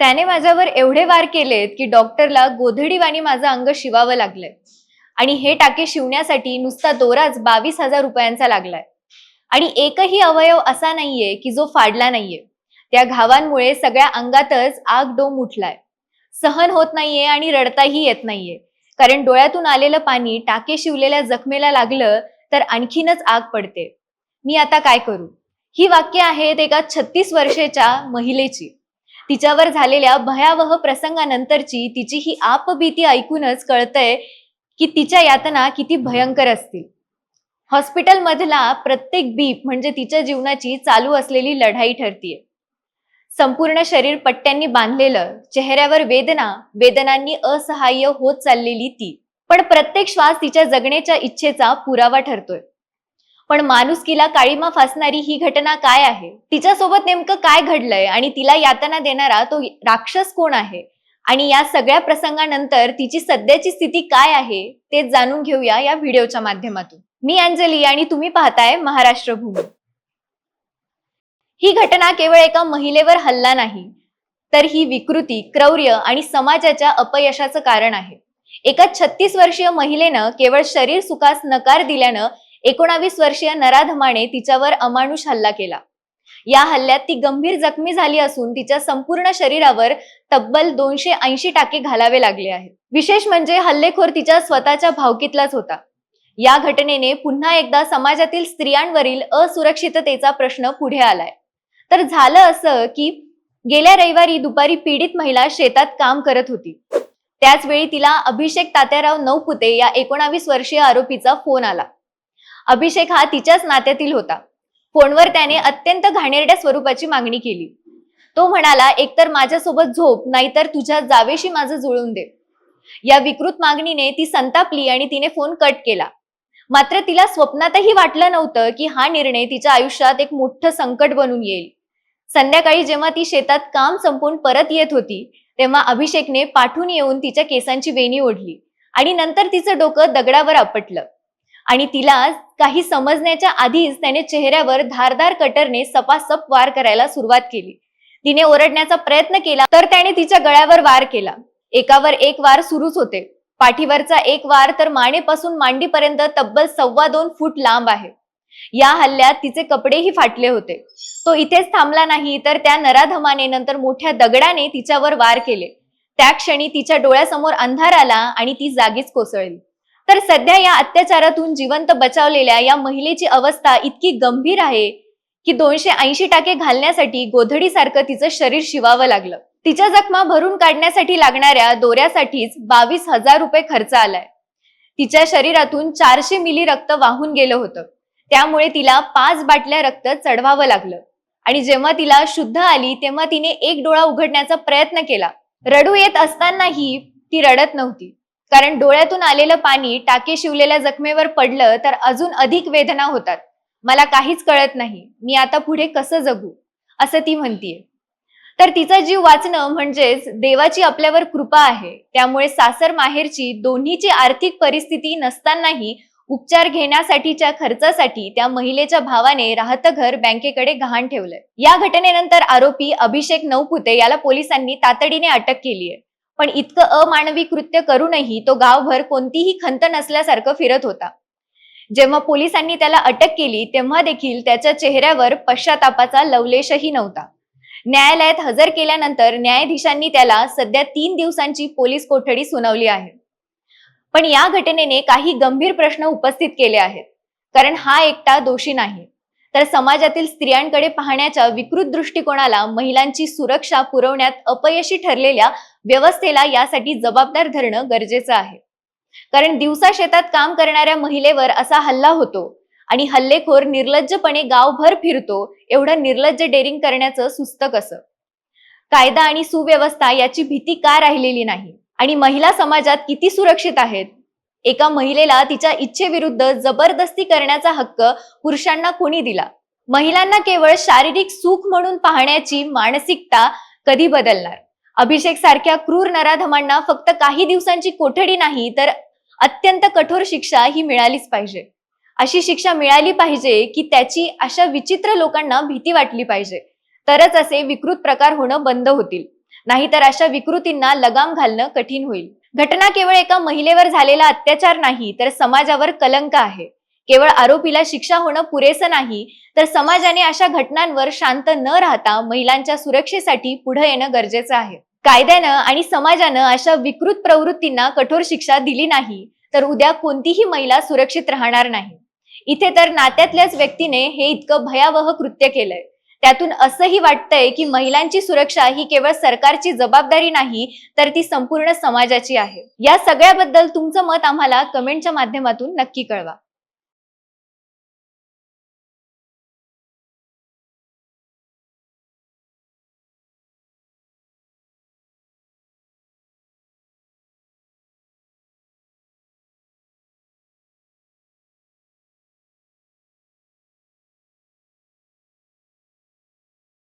त्याने माझ्यावर एवढे वार केलेत की डॉक्टरला गोधडीवाणी माझं अंग शिवावं लागलंय. आणि हे टाके शिवण्यासाठी नुसता दोराच बावीस हजार रुपयांचा लागलाय. आणि एकही अवयव असा नाहीये की जो फाडला नाहीये. त्या घावांमुळे सगळ्या अंगातच आग डोम उठलाय. सहन होत नाहीये आणि रडताही येत नाहीये. कारण डोळ्यातून आलेलं पाणी टाके शिवलेल्या जखमेला लागलं तर आणखीनच आग पडते. मी आता काय करू? ही वाक्य आहेत एका छत्तीस वर्षाच्या महिलेची. तिच्यावर झालेल्या भयावह प्रसंगानंतरची तिची ही आपभीती ऐकूनच कळतंय की तिच्या यातना किती भयंकर असतील. हॉस्पिटलमधला प्रत्येक बीप म्हणजे तिच्या जीवनाची चालू असलेली लढाई ठरतीये. संपूर्ण शरीर पट्ट्यांनी बांधलेलं चेहऱ्यावर वेदना वेदनांनी असहाय्य होत चाललेली ती. पण प्रत्येक श्वास तिच्या जगण्याच्या इच्छेचा पुरावा ठरतोय. पण माणुसकीला काळीमा फासणारी ही घटना काय आहे? तिच्यासोबत नेमकं काय घडलंय? आणि तिला यातना देणारा तो राक्षस कोण आहे? आणि या सगळ्या प्रसंगानंतर तिची सध्याची स्थिती काय आहे? ते जाणून घेऊया या व्हिडिओच्या माध्यमातून. मी अंजली आणि तुम्ही पाहताय महाराष्ट्र भूमी ही घटना केवळ एका महिलेवर हल्ला नाही तर ही विकृती क्रौर्य आणि समाजाच्या अपयशाचं कारण आहे. एका छत्तीस वर्षीय महिलेनं केवळ शरीर सुखास नकार दिल्यानं एकोणावीस वर्षीय नराधमाने तिच्यावर अमानुष हल्ला केला. या हल्ल्यात ती गंभीर जखमी झाली असून तिच्या संपूर्ण शरीरावर तब्बल दोनशे ऐंशी टाके घालावे लागले आहेत. विशेष म्हणजे हल्लेखोर तिच्या स्वतःच्या भावकीतलाच होता. या घटनेने पुन्हा एकदा समाजातील स्त्रियांवरील असुरक्षिततेचा प्रश्न पुढे आलाय. तर झालं असं की गेल्या रविवारी दुपारी पीडित महिला शेतात काम करत होती. त्याचवेळी तिला अभिषेक तात्याराव नौपुते या एकोणावीस वर्षीय आरोपीचा फोन आला. अभिषेक हा तिच्याच नात्यातील होता. फोनवर त्याने अत्यंत घाणेरड्या स्वरूपाची मागणी केली. तो म्हणाला एकतर माझ्यासोबत झोप नाहीतर तुझ्या जावेशी माझं जुळून दे. या विकृत मागणीने ती संतापली आणि तिने फोन कट केला. मात्र तिला स्वप्नातही वाटलं नव्हतं की हा निर्णय तिच्या आयुष्यात एक मोठं संकट बनून येईल. संध्याकाळी जेव्हा ती शेतात काम संपून परत येत होती तेव्हा अभिषेकने पाठून येऊन तिच्या केसांची वेणी ओढली आणि नंतर तिचं डोकं दगडावर आपटलं. आणि तिला काही समजण्याच्या आधीच त्याने चेहऱ्यावर धारदार कटरने सपासप वार करायला सुरुवात केली. तिने ओरडण्याचा प्रयत्न केला तर त्याने तिच्या गळ्यावर वार केला. एकावर एक वार सुरूच होते. पाठीवरचा एक वार तर मानेपासून मांडीपर्यंत तब्बल सव्वा दोन फूट लांब आहे. या हल्ल्यात तिचे कपडेही फाटले होते. तो इथेच थांबला नाही तर त्या नराधमाने नंतर मोठ्या दगडाने तिच्यावर वार केले. त्या क्षणी तिच्या डोळ्यासमोर अंधार आला आणि ती जागीच कोसळली. तर सध्या या अत्याचारातून जिवंत बचावलेल्या या महिलेची अवस्था इतकी गंभीर आहे की दोनशे ऐंशी टाके घालण्यासाठी गोधडीसारखं तिचं शरीर शिवावं लागलं. तिच्या जखमा भरून काढण्यासाठी लागणाऱ्या दोऱ्यासाठीच बावीस हजार रुपये खर्च आलाय. तिच्या शरीरातून चारशे मिली रक्त वाहून गेलं होतं. त्यामुळे तिला पाच बाटल्या रक्त चढवावं लागलं. आणि जेव्हा तिला शुद्ध आली तेव्हा तिने एक डोळा उघडण्याचा प्रयत्न केला. रडू येत असतानाही ती रडत नव्हती. कारण डोळ्यातून आलेलं पाणी टाके शिवलेल्या जखमेवर पडलं तर अजून अधिक वेदना होतात. मला काहीच कळत नाही. मी आता पुढे कसं जगू? असं ती म्हणतीये. तर तिचा जीव वाचणं म्हणजेच देवाची आपल्यावर कृपा आहे. त्यामुळे सासर माहेरची दोन्हीची आर्थिक परिस्थिती नसतानाही उपचार घेण्यासाठीच्या खर्चासाठी त्या महिलेच्या भावाने राहतं घर बँकेकडे गहाण ठेवलंय. या घटनेनंतर आरोपी अभिषेक नवपुते याला पोलिसांनी तातडीने अटक केली आहे पण इतकं अमानवी कृत्य करूनही तो गावभर कोणतीही खंत नसल्यासारखं फिरत होता. जेव्हा पोलिसांनी त्याला अटक केली तेव्हा देखील त्याच्या चेहऱ्यावर पश्चातापाचा लवलेशही नव्हता. न्यायालयात हजर केल्यानंतर न्यायाधीशांनी त्याला सध्या तीन दिवसांची पोलीस कोठडी सुनावली आहे. पण या घटनेने काही गंभीर प्रश्न उपस्थित केले आहेत. कारण हा एकटा दोषी नाही. तर समाजातील स्त्रियांकडे पाहण्याच्या विकृत दृष्टिकोनाला महिलांची सुरक्षा पुरवण्यात अपयशी ठरलेल्या व्यवस्थेला यासाठी जबाबदार धरणं गरजेचं आहे. कारण दिवसा शेतात काम करणाऱ्या महिलेवर असा हल्ला होतो आणि हल्लेखोर निर्लज्जपणे गावभर फिरतो एवढं निर्लज्ज डेअरिंग करण्याचं सुस्त कसं? कायदा आणि सुव्यवस्था याची भीती का राहिलेली नाही? आणि महिला समाजात किती सुरक्षित आहेत? एका महिलेला तिच्या इच्छेविरुद्ध जबरदस्ती करण्याचा हक्क पुरुषांना कोणी दिला? महिलांना केवळ शारीरिक सुख म्हणून पाहण्याची मानसिकता कधी बदलणार? अभिषेक सारख्या क्रूर नराधमांना फक्त काही दिवसांची कोठडी नाही तर अत्यंत कठोर शिक्षा ही मिळालीच पाहिजे. अशी शिक्षा मिळाली पाहिजे की त्याची अशा विचित्र लोकांना भीती वाटली पाहिजे. तरच असे विकृत प्रकार होणं बंद होतील. नाहीतर अशा विकृतींना लगाम घालणं कठीण होईल. घटना केवळ एका महिलेवर झालेला अत्याचार नाही तर समाजावर कलंक आहे. केवळ आरोपीला शिक्षा होणं पुरेसं नाही तर समाजाने अशा घटनांवर शांत न राहता महिलांच्या सुरक्षेसाठी पुढे येणं गरजेचं आहे. कायद्यानं आणि समाजानं अशा विकृत प्रवृत्तींना कठोर शिक्षा दिली नाही तर उद्या कोणतीही महिला सुरक्षित राहणार नाही. इथे तर नात्यातल्याच व्यक्तीने हे इतकं भयावह कृत्य केलंय. त्यातून असंही वाटतंय की महिलांची सुरक्षा ही केवळ सरकारची जबाबदारी नाही तर ती संपूर्ण समाजाची आहे. या सगळ्याबद्दल तुमचं मत आम्हाला कमेंटच्या माध्यमातून नक्की कळवा.